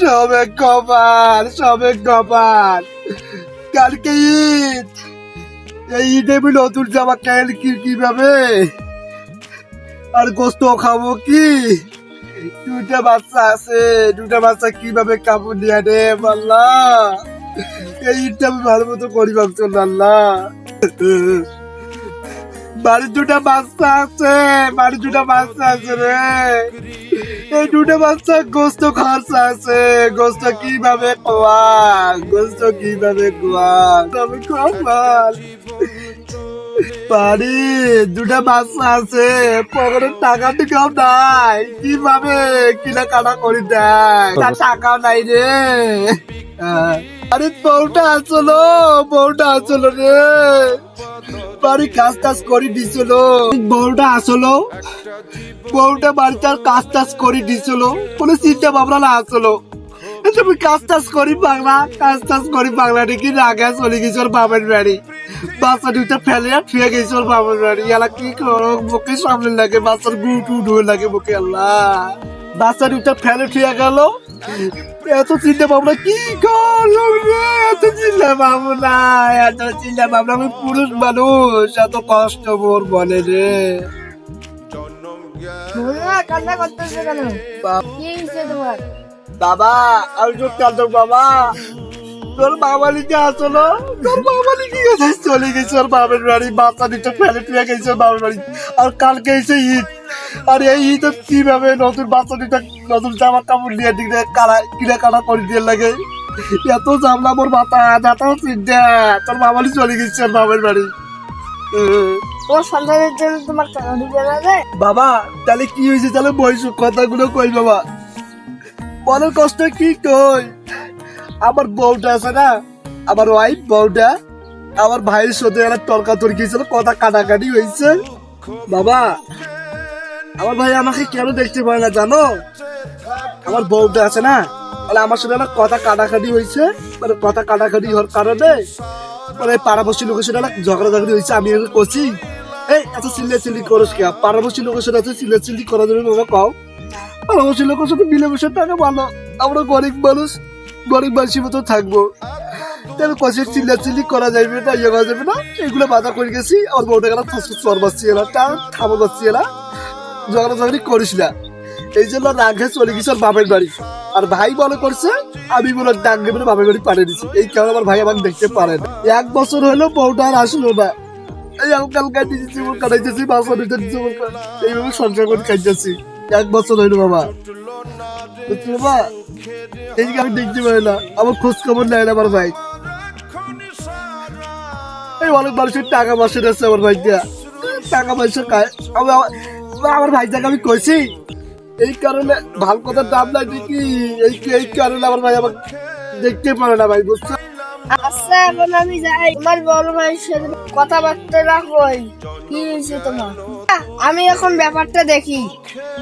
সবে কপাল সবে কপাল। কালকে ঈদ। এই ঈদে আমি নতুন জামা কাল কি, কীভাবে? আর গোস্ত খাব কি? দুটা বাচ্চা আছে, দুটা বাচ্চা কীভাবে কাপড় দিয়ে দে আল্লাহ। এই ঈদটা আমি ভালো মতো করি ভাবছ আল্লাহ। বাড়ির দুটা বাচ্চা আছে, বাড়ির দুটা বাচ্চা আছে রে। এই দুটা বাচ্চা গোস্ত খরচা আছে, গোস্ত কীভাবে খোয়া গোস্ত কীভাবে খোয়া তবে কপাল বাড়ি, দুটা বাচ্চা আছে পকেটের টাকা টিকাও নাই। কীভাবে? কিনা কাটা করে দেয় তার টাকাও নাই রে। আরে বউটা আসলো বউটা আসলো রে। বাড়ি কাজ টাজ করে দিছিল বউটা আসলো বউটা বাড়িতে আর কাজ টাজ করে দিছিল কোনো চিন্তা ভাবনা না আসলো তুমি কাজ টাজ করি বাংলা কাজ টাজ করি বাংলা নাকি রাগে চলে গেছে ওর বাবার বাড়ি। বাচ্চা দুইটা ফেলে আর ফিরে গেছে ওর বাবার বাড়ি। এলা কি করো বুকে সামনে লাগে বাচ্চার গু টু ডু লাগে বুকে আল্লাহ। বাচ্চা দুইটা ফেলে ফিরে গেল। এত চিন্তা ভাবনা কি করল রে? এত চিন্তা ভাবনা এত চিন্তা ভাবনা আমি পুরুষ মানুষ এত কষ্ট মোর বলে রে। কান্না করতেছে কেন? কি হয়েছে তোমার? বাবা আমি চোখ কাঁদো বাবা। তোর বাবা লিখে আসলো তোর বাবা লিখে গেছে চলে গেছে ওর বাবার বাড়ি বাচ্চা দুটো ফেলে ফিরে গেছে ওর বাবার বাড়ি। আর কালকে এসে ঈদ। আর এই ঈদ কীভাবে নতুন বাচ্চা দুটো নতুন জামা কাপড় নিয়ে দিকে কালা কিনে কাটা করে দিয়ে লাগে? এত জামলা মোর মাথা যাতাও চিন্তা তোর বাবারই চলে গেছে ওর বাবার বাড়ি। তোমার সন্তানের জন্য তোমার বাবা তাহলে কি হয়েছে? তাহলে বয়স কথাগুলো কই বাবা? মনের কষ্ট কি কই? আমার বউটা আছে না? আমার ওয়াইফ বউটা। আমার ভাইয়ের সাথে একটা তর্কা তর্কি ছিল কথা কাটাকাটি হয়েছে। বাবা, আমার ভাই আমাকে কেন দেখতে পায় না জানো? আমার বউটা আছে না? মানে আমার সাথে একটা কথা কাটাকাটি হয়েছে। মানে কথা কাটাকাটি হওয়ার কারণে মানে পাড়াবসী লোকের সাথে ঝগড়া ঝগড়ি হয়েছে, আমি করছি। এই, এত চিল্লা চিল্লি করস কে? পাড়াবসী লোকের সাথে এত চিল্লা চিল্লি করার জন্য বাবা কও। পাড়াবসী লোকের সাথে মিলেমিশে টাকা ভালো। আমরা গরিব মানুষ, গরিব মানুষের মতো থাকব। তাহলে কষে চিল্লা চিল্লি করা যাবে না ইয়ে করা যাবে না। এগুলো বাধা করে গেছি, আমার বউটা গেলা চর বাচ্ছি এলা তার থামো বাচ্ছি এলা। ঝগড়া ঝগড়ি করিস না। এই জন্য রাগে চলে গেছে ওর বাপের বাড়ি। আর ভাই মনে করছে, আমি বলে ডাঙ্গে বলে বাপের বাড়ি পাঠিয়ে দিচ্ছি এই কারণে আমার ভাই আমার দেখতে পারে না। এক বছর হলো বউটা আর আসলো না। এই আলকাল কাটিয়েছি জীবন কাটাইতেছি বাসা দিতে জীবন এইভাবে সংসার করে খাইতেছি এক বছর হইল বাবা। বাবা এইদিকে আমি দেখতে পারি না। আমার খোঁজ খবর নেয় না আমার ভাই। এই অনেক মানুষের টাকা পয়সা আছে আমার ভাই টাকা পয়সা খায়। আমি আমার- আমার ভাইটাকে আমি কইছি, এই কারণে ভালো কথার দাম নাই দেখি। এই এই কারণে আমার ভাই আমার দেখতে পারে না ভাই, বুঝছ? আচ্ছা এখন আমি যাই। তোমার বড় ভাইয়ের সাথে কথাবার্তা রাখোই কি হয়েছে তোমার? আমি এখন ব্যাপারটা দেখি।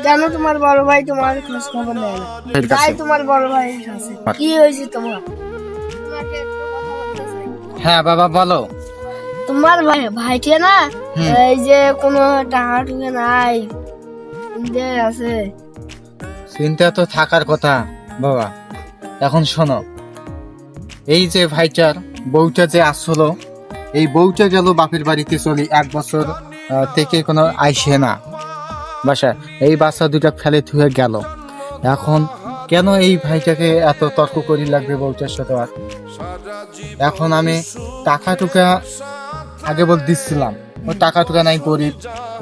কেন তোমার বড় ভাই তোমার খোঁজ খবর নেয় না। যাই তোমার বড় কাছে কি হয়েছে তোমার। হ্যাঁ বাবা বলো। তোমার ভাই ভাইটা না এই যে কোনো টাকা টুকে নাই। যে আছে। চিন্তা তো থাকার কথা বাবা। এখন শোনো। এই যে ভাইটার বউটা যে আসলো এই বউটা গেল বাপের বাড়িতে চলি এক বছর। থেকে কোনো আইসে না। বাসা, এই বাচ্চা দুটা ফেলে থুয়ে গেল। এখন কেন এই ভাইটাকে এত তর্ক করি লাগবে বউটার সাথে আর? এখন আমি টাকা টুকা আগে বল দিচ্ছিলাম ও টাকা টুকা নাই গরিব,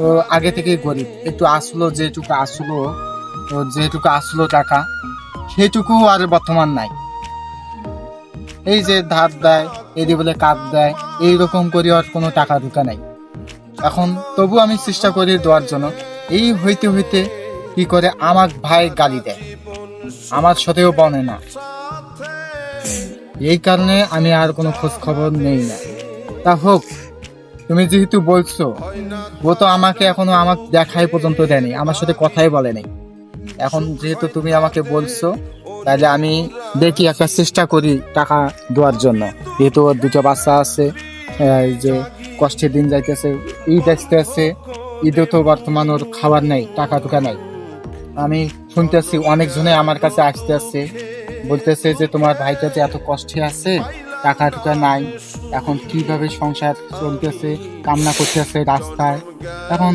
ও আগে থেকেই গরিব। একটু আসলো, যেটুকু আসলো তো যেটুকু আসলো টাকা, সেটুকু আর বর্তমান নাই। এই যে ধার দেয় এদি বলে কাপ দেয়, এইরকম করে আর কোনো টাকা ঢুকা নাই। এখন তবু আমি চেষ্টা করি দেওয়ার জন্য। এই হইতে হইতে কি করে আমার ভাই গালি দেয়? আমার সাথেও বনে না। এই কারণে আমি আর কোনো খোঁজ খবর নেই না। তা হোক, তুমি যেহেতু বলছো, ও তো আমাকে এখনও আমাকে দেখাই পর্যন্ত দেয়নি, আমার সাথে কথাই বলেনি এখন যেহেতু তুমি আমাকে বলছো, তাহলে আমি দেখি একটা চেষ্টা করি টাকা দেওয়ার জন্য। যেহেতু ওর দুটো বাচ্চা আছে যে কষ্টের দিন যাইতেছে ঈদ আসতে আছে ঈদে তো বর্তমান ওর খাবার নেই, টাকা টুকা নেই। আমি শুনতেছি অনেকজনে আমার কাছে আসতে আসছে বলতেছে যে তোমার ভাইটা যে এত কষ্টে আছে, টাকা টুকা নাই, এখন কীভাবে সংসার চলতেছে কামনা করতেছে রাস্তায়। এখন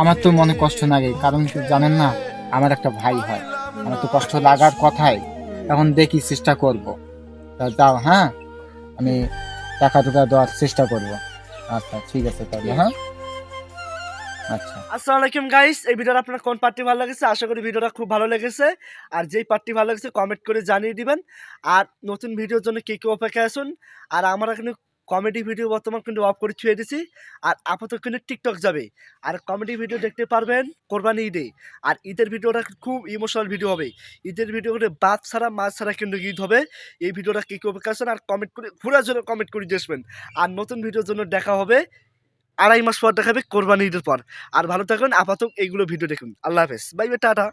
আমার তো মনে কষ্ট লাগে, কারণ জানেন না, আমার একটা ভাই হয়। আমার তো কষ্ট লাগার কথাই, এখন দেখি চেষ্টা করব। তা যাও হ্যাঁ? আমি টাকা টুকা দেওয়ার চেষ্টা করব। আচ্ছা ঠিক আছে তাহলে হ্যাঁ? আচ্ছা। আসসালামু আলাইকুম গাইস এই ভিডিওটা আপনার কোন পার্টি ভালো লেগেছে? আশা করি ভিডিওটা খুব ভালো লেগেছে। আর যেই পার্টি ভালো লেগেছে কমেন্ট করে জানিয়ে দিবেন। আর নতুন ভিডিওর জন্য কে কে অপেক্ষা আসুন আর আমার এখানে কমেডি ভিডিও বর্তমান কিন্তু অফ করে ছুঁয়ে দিছি। আর আপাতত কিন্তু টিকটক যাবে। আর কমেডি ভিডিও দেখতে পারবেন কোরবানি ঈদে। আর ঈদের ভিডিওটা খুব ইমোশনাল ভিডিও হবে। ঈদের ভিডিও করে বাদ ছাড়া মাছ ছাড়া কিন্তু ঈদ হবে। এই ভিডিওটা কী কে অপেক্ষা আসুন আর কমেন্ট করে, ঘুরার জন্য কমেন্ট করে দেখবেন আর নতুন ভিডিওর জন্য দেখা হবে, আড়াই মাস পর দেখাবে কোরবানি ঈদের পর। আর ভালো থাকুন আপাতত এইগুলো ভিডিও দেখুন। আল্লাহ হাফেজ। Bye bye tata.